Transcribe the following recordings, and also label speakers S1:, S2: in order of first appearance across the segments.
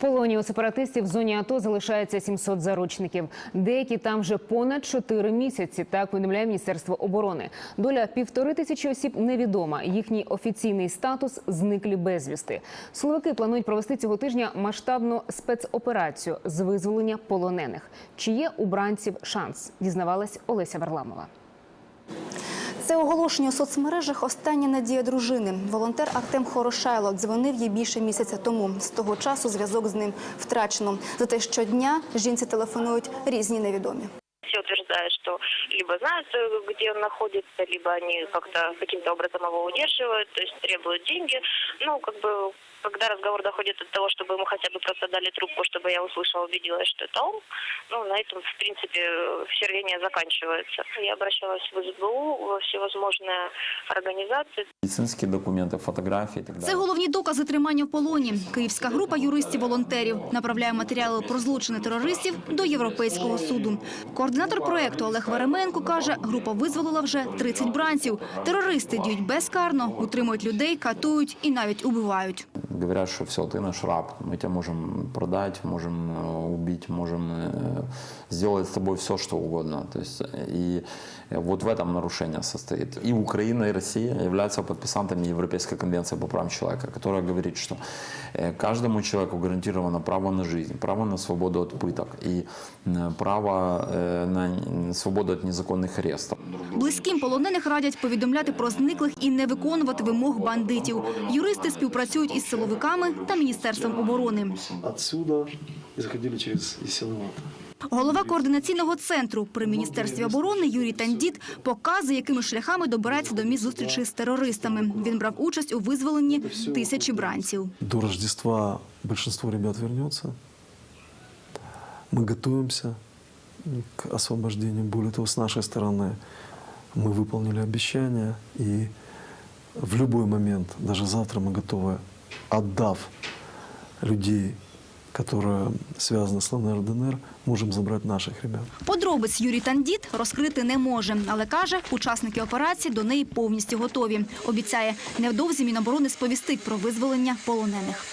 S1: полоні у сепаратистів в зоні АТО залишається 700 заручників. Деякі там вже понад 4 місяці. Так повідомляє Міністерство оборони. Доля півтори тисячі осіб невідома. Їхній офіційний статус зниклі безвісти. Силовики планують провести цього тижня масштабну спецоперацію з визволення полонених. Чи є у бранців шанс? Дізнавалась Олеся Варламова.
S2: Це оголошення у соцмережах остання надія дружини. Волонтер Артем Хорошайло дзвонив їй більше місяця тому. З того часу зв'язок з ним втрачено. Зате щодня жінці телефонують різні невідомі
S3: все утверждают, что либо знают, э, где он находится, либо они как-то каким-то образом его удерживают, то есть требуют деньги. Ну, как бы, когда разговор доходит до того, чтобы ему хотя бы просто дали трубку, чтобы я услышала, убедилась, что это он, ну, на этом, в принципе, все рвения заканчиваются. Я обращалась в СБУ, во всевозможные организации,
S4: Медицинские документы, фотографии и так
S2: Це
S4: далее.
S2: головні докази тримання в полоні. Київська група юристів-волонтерів направляє матеріали про злочини терористів до Європейського суду. Координатор проекту Олег Веременко каже, група визволила вже 30 бранців. Терористи діють безкарно, утримують людей, катують і навіть убивають.
S4: Говорят, что все, ты наш раб, мы тебя можем продать, можем э, убить, можем э, сделать с тобой все, что угодно. То есть, э, и вот в этом нарушение состоит. И Украина, и Россия являются подписантами Европейской конвенции по правам человека, которая говорит, что каждому человеку гарантировано право на жизнь, право на свободу от пыток и право на свободу от незаконных арестов.
S2: Близьким полонених радять повідомляти про зниклих і не виконувати вимог бандитів. Юристи співпрацюють із силовиками та міністерством оборони.
S5: отсюда заходили через Исилмат.
S2: Голова координаційного центру при міністерстві оборони Юрій Тандіт показує, якими шляхами добирається до місць зустрічі з терористами. Він брав участь у визволенні тисячі бранців.
S5: До Рождества большинство ребят вернется. Мы готовимся к освобождению. Более того, с нашей стороны мы выполнили обещание. И в любой момент, даже завтра мы готовы, отдав людей, которые связаны с ЛНР, ДНР, можем забрать наших ребят.
S2: Подробиць Юрій Тандіт розкрити не може, але каже, учасники операції до неї повністю готові. Обіцяє, невдовзі Міноборони сповістить про визволення полонених.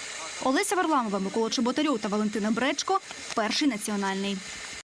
S2: Олеся Варламова, Микола Чеботарьов та Валентина Бречко – перший національний.